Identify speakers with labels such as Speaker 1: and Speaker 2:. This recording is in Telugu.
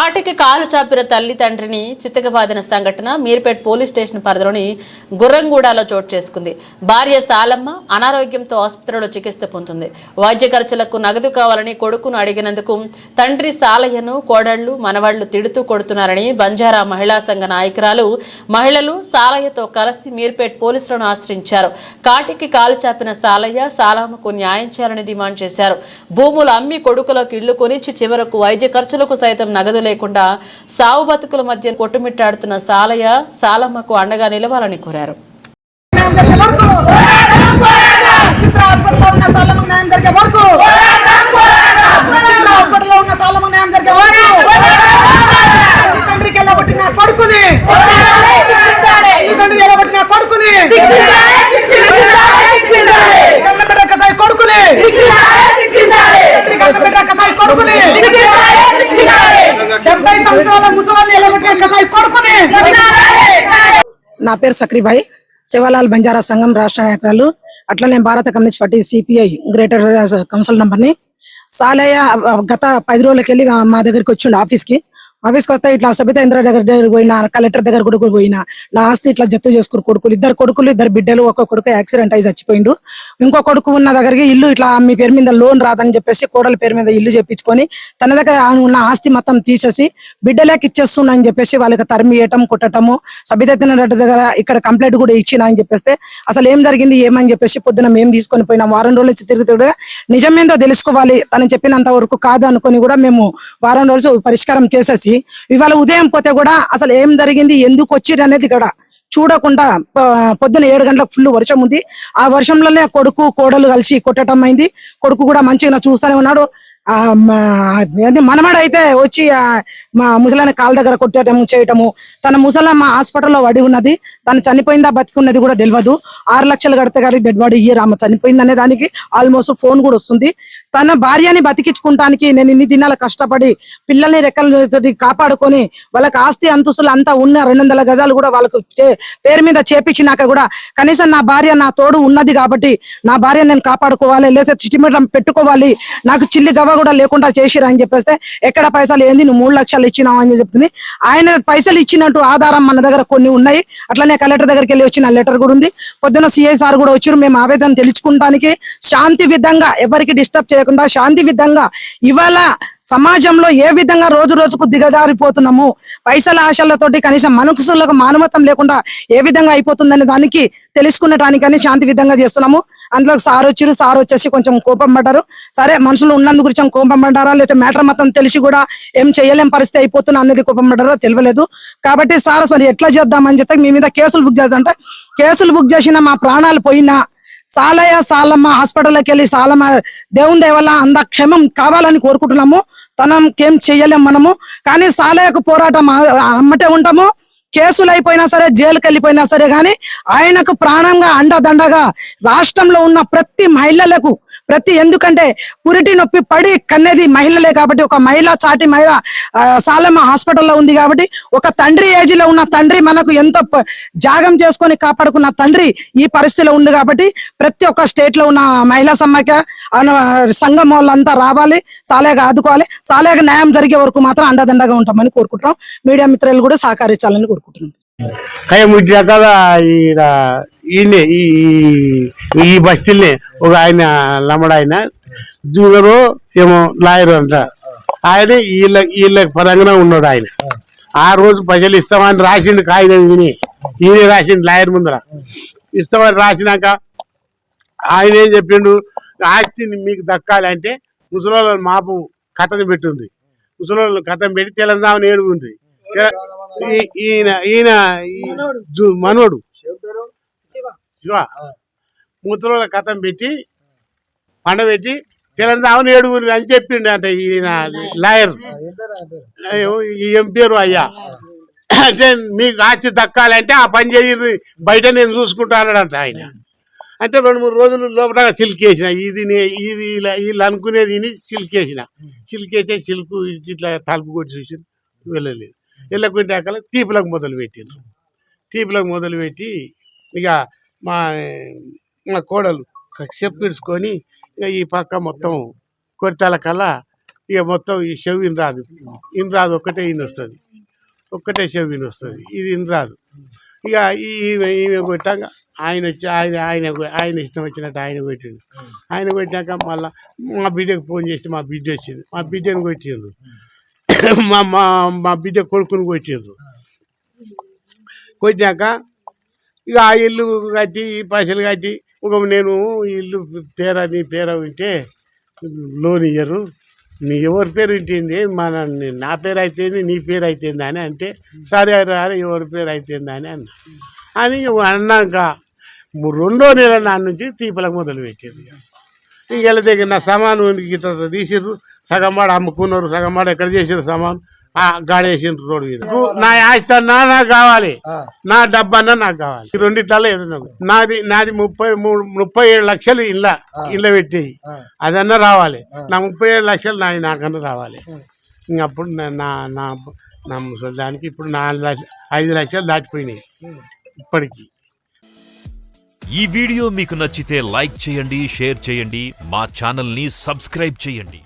Speaker 1: తాటికి కాలు చాపిన తల్లి తండ్రిని చిత్తగబాదిన సంఘటన మీర్పేట్ పోలీస్ స్టేషన్ పరిధిలోని గుర్రంగూడలో చోటు చేసుకుంది. భార్య సాలమ్మ అనారోగ్యంతో ఆసుపత్రిలో చికిత్స పొందుతుంది. వైద్య ఖర్చులకు నగదు కావాలని కొడుకును అడిగినందుకు తండ్రి సాలయ్యను కోడళ్ళు మనవాళ్ళు తిడుతూ కొడుతున్నారని బంజారా మహిళా సంఘ నాయకురాలు మహిళలు సాలయ్యతో కలిసి మీర్పేట్ పోలీసులను ఆశ్రయించారు. కాటికి కాలు చాపిన సాలయ్య సాలమ్మకు న్యాయం చేయాలని డిమాండ్ చేశారు. భూములు అమ్మి కొడుకులకు ఇళ్ళు కొనిచ్చి చివరకు వైద్య ఖర్చులకు సైతం నగదు లేకుండా సావు బతుకుల మధ్య కొట్టుమిట్టాడుతున్న సాలయ్య సాలమ్మకు అండగా నిలవాలని కోరారు.
Speaker 2: చిత్ర హాస్పిటల్లో ఉన్న సాలమ్మకు న్యాయం జరిగే వరకు చిత్ర హాస్పిటల్లో ఉన్న సాలమ్మకు న్యాయం జరిగే వరకు తల్లి తండ్రికి వెళ్ళగొట్టిన కొడుకుని తల్లి తండ్రి వెళ్ళగొట్టిన కొడుకుని కన్నబిడ్డ కసాయి కొడుకుని తండ్రి కన్నబిడ్డ కసాయి కొడుకుని డెబ్బై సంవత్సరాల ముసలాన్ని వెళ్ళగొట్టిన కసాయి కొడుకుని నా పేరు సక్రిబాయి శివలాల్ బంజారా సంఘం రాష్ట్ర నాయకురాలు. అట్లనే భారత communist party CPI greater council నంబర్ని సాలయ్య గత పది రోజులకి వెళ్ళి మా దగ్గరికి వచ్చిండు ఆఫీస్కి. ఆఫీస్కి వస్తే ఇట్లా సబిత ఇంద్ర దగ్గర దగ్గర పోయినా కలెక్టర్ దగ్గర కూడా పోయినా నా ఆస్తి ఇట్లా జత చేసుకుని కొడుకులు ఇద్దరు కొడుకులు ఇద్దరు బిడ్డలు ఒక కొడుకు యాక్సిడెంట్ అయి చచ్చిపోయిండు. ఇంకో కొడుకు ఉన్న దగ్గరికి ఇల్లు ఇట్లా మీ పేరు మీద లోన్ రాదని చెప్పేసి కోడల పేరు మీద ఇల్లు చెప్పించుకొని తన దగ్గర ఉన్న ఆస్తి మొత్తం తీసేసి బిడ్డలేకి ఇచ్చేస్తున్నా అని చెప్పేసి వాళ్ళకి తరిమియటం కొట్టటము సబిత రెడ్డి దగ్గర ఇక్కడ కంప్లైంట్ కూడా ఇచ్చిన అని చెప్పేస్తే అసలు ఏం జరిగింది ఏమని చెప్పేసి పొద్దున మేము తీసుకొని పోయినాం వారం రోజులు నుంచి తిరుగుతుండగా నిజమేందో తెలుసుకోవాలి తను చెప్పినంత వరకు కాదు అనుకొని కూడా మేము వారం రోజులు పరిష్కారం చేసేసి ఇవాళ ఉదయం పోతే కూడా అసలు ఏం జరిగింది ఎందుకు వచ్చిరు అనేది ఇక్కడ చూడకుండా పొద్దున ఏడు గంటలకు ఫుల్ వర్షం ఉంది. ఆ వర్షంలోనే కొడుకు కోడలు కలిసి కొట్టడం అయింది. కొడుకు కూడా మంచిగా చూస్తూనే ఉన్నాడు. ఆ మా- వచ్చి మా ముసలాని కాళ్ళ దగ్గర కొట్టడము చేయటము. తన ముసలమ్మ హాస్పిటల్లో వడి ఉన్నది. తను చనిపోయిందా బతికున్నది కూడా తెలియదు ఆరు లక్షలు కడితే కానీ డెడ్ బాడీ ఇయ్యరు. ఆమె చనిపోయింది అనే దానికి ఆల్మోస్ట్ ఫోన్ కూడా వస్తుంది. తన భార్యని బతికించుకుంటానికి నేను ఇన్ని దినాలు కష్టపడి పిల్లల్ని రెక్కలతోటి కాపాడుకొని వాళ్ళకి ఆస్తి అంతస్తులు అంతా ఉన్న రెండు వందల గజాలు కూడా వాళ్ళకు చే- పేరు మీద చేపించినాక కూడా కనీసం నా భార్య నా తోడు ఉన్నది కాబట్టి నా భార్య నేను కాపాడుకోవాలి లేదా చిటిమిటం పెట్టుకోవాలి. నాకు చిల్లి గవ్వ కూడా లేకుండా చేసిరా అని చెప్పేస్తే ఎక్కడ పైసలు ఏంది? నువ్వు మూడు లక్షలు ఇచ్చినావు అని చెప్తుంది. ఆయన పైసలు ఇచ్చినట్టు ఆధారం మన దగ్గర కొన్ని ఉన్నాయి. అట్లనే కలెక్టర్ దగ్గరికి వెళ్ళి వచ్చిన లెటర్ కూడా ఉంది. పొద్దున సిఐ సార్ కూడా వచ్చారు. మేము ఆవేదన తెలుసుకుంటానికి శాంతి విధంగా ఎవరికి డిస్టర్బ్ చేయకుండా శాంతి విధంగా ఇవాళ సమాజంలో ఏ విధంగా రోజు రోజుకు దిగజారిపోతున్నాము? పైసల ఆశలతోటి కనీసం మనుషులకు మానవత్వం లేకుండా ఏ విధంగా అయిపోతుందనే దానికి తెలుసుకునటానికని శాంతి విధంగా చేస్తున్నాము. అందులో సార్ వచ్చారు సార్ వచ్చేసి కొంచెం కోపం పడ్డారు. సరే మనుషులు ఉన్నందుకు కొంచెం కోపం పడ్డారా? లేకపోతే మ్యాటర్ మొత్తం తెలిసి కూడా ఏం చేయలేం పరిస్థితి అయిపోతున్నా అనేది కోపం పడ్డారా? తెలియలేదు. కాబట్టి సార్ మరి ఎట్లా చేద్దామని చెప్తే మీ మీద కేసులు బుక్ చేద్దామంటే కేసులు బుక్ చేసిన మా ప్రాణాలు పోయినా సాలయ్య సాలమ్మ హాస్పిటల్కి వెళ్ళి సాలమ్మ దేవుని దేవల్ల అంద క్షమం కావాలని కోరుకుంటున్నాము. తనకేం చేయలేం మనము. కానీ సాలయ్యకు పోరాటం అమ్మటే ఉంటాము. కేసులు అయిపోయినా సరే జైలుకి వెళ్ళిపోయినా సరే కానీ ఆయనకు ప్రాణంగా అండదండగా రాష్ట్రంలో ఉన్న ప్రతి మహిళలకు ప్రతి ఎందుకంటే పురిటి నొప్పి పడి కన్నది మహిళలే కాబట్టి ఒక మహిళ చాటి మహిళ ఆ, సాలమ్మ హాస్పిటల్లో ఉంది కాబట్టి ఒక తండ్రి ఏజ్లో ఉన్న తండ్రి మనకు ఎంతో జాగం చేసుకొని కాపాడుకున్న తండ్రి ఈ పరిస్థితిలో ఉంది కాబట్టి ప్రతి ఒక్క స్టేట్లో ఉన్న మహిళా సమాఖ్య సంఘం వాళ్ళంతా రావాలి సాలేగా ఆదుకోవాలి సాలేగా న్యాయం జరిగే వరకు మాత్రం అండదండగా ఉంటామని కోరుకుంటున్నాం. మీడియా మిత్రులు కూడా సహకరించాలని కోరుకుంటున్నాం.
Speaker 3: ఈయన ఈయనే ఈ ఈ- బస్తీల్నే బస్తీల్ని ఒక ఆయన లమ్మడ ఆయన జూలరు ఏమో లాయరు అంట. ఆయన వీళ్ళ వీళ్ళ పరంగా ఉన్నాడు ఆయన. ఆ రోజు ప్రజలు ఇస్తామని రాసిండు కాగితం విని ఈయన రాసిండు లాయర్ ముందర. ఇస్తామని రాసినాక ఆయన ఏం చెప్పిండు ఆస్తిని మీకు దక్కాలంటే ముసలి మాపు కథను పెట్టుంది. ముసలి కథం పెట్టి తెలంగాణ ఏడుగుంది. ఈ- ఈయన ఈయన జు- మనోడు. శివ. ముసలోళ్ళ కథం పెట్టి పండబెట్టి తెలంగాణ ఏడుగురు అని చెప్పిండు అంట ఈయన లాయర్. ఈ ఏం పేరు అయ్యా? అంటే మీకు ఆస్తి దక్కాలంటే ఆ పని చేయి బయట నేను చూసుకుంటానంట ఆయన. అంటే రెండు మూడు రోజులు లోపల సిల్క్ వేసిన ఇది ఇది ఇలా వీళ్ళు అనుకునేది విని సిల్క్ వేసిన. సిల్క్ వేసే సిల్క్ ఇట్లా తలుపు కొట్టి చూసి వెళ్ళలేదు. వెళ్ళకుంటాక తీపులకు మొదలు పెట్టిండ్రు. తీపులకు మొదలు పెట్టి ఇక మా మా కోడలు చెప్పుకొని ఇక ఈ పక్క మొత్తం కొరితాల కల్లా ఇక మొత్తం ఈ చెవి రాదు ఇన్ రాదు ఒక్కటే ఇన్ వస్తుంది. ఒక్కటే చెవి ఇన్ వస్తుంది. ఇది ఇన్రాదు ఇక ఈమె ఈమె కొట్టాక ఆయన వచ్చి ఆయన ఆయన ఆయన ఇష్టం వచ్చినట్టు ఆయన కొట్టిండు. ఆయన కొట్టాక మళ్ళీ మా బిడ్డకు ఫోన్ చేసి మా బిడ్డ వచ్చింది. మా బిడ్డను కొట్టిండు. మా మా మా బిడ్డ కొడుకుని కొట్టిండు. కొట్టినాక ఇక ఆ ఇల్లు కట్టి ఈ పైసలు కట్టి ఒక నేను ఈ ఇల్లు పేర నీ పేర ఉంటే లోన్ ఇయ్యరు. నీ ఎవరి పేరు ఇంటింది మన నా పేరు అయితేంది నీ పేరు అయితేంది అని అంటే సరే అరే ఎవరి పేరు అయితేంది అని అన్న. అని అన్నాక రెండో నెల నా నుంచి తీపలకు మొదలు పెట్టారు ఇక. వీళ్ళ దగ్గర నా సామాను తీసిర్రు. సగం వాడు అమ్ముకున్నారు సగం వాడు ఎక్కడ చేసారు సామాను? గాడేసిండ్రు రోడ్డు మీద. నా ఆస్తి అన్నా నాకు కావాలి. నా డబ్బు అన్నా నాకు కావాలి. రెండిట్లలో ఏదన్నా. నాది నాది ముప్పై మూడు ముప్పై ఏడు లక్షలు ఇళ్ళ ఇళ్ళ పెట్టేయి అదన్నా రావాలి. నా ముప్పై ఏడు లక్షలు నాది నాకన్నా రావాలి. ఇంక అప్పుడు నా- నా నా ముసలిదానికి ఇప్పుడు నాలుగు లక్షలు ఐదు లక్షలు దాటిపోయినాయి. ఇప్పటికి.
Speaker 4: ఈ వీడియో మీకు నచ్చితే లైక్ చేయండి షేర్ చేయండి మా ఛానల్ని సబ్స్క్రైబ్ చేయండి.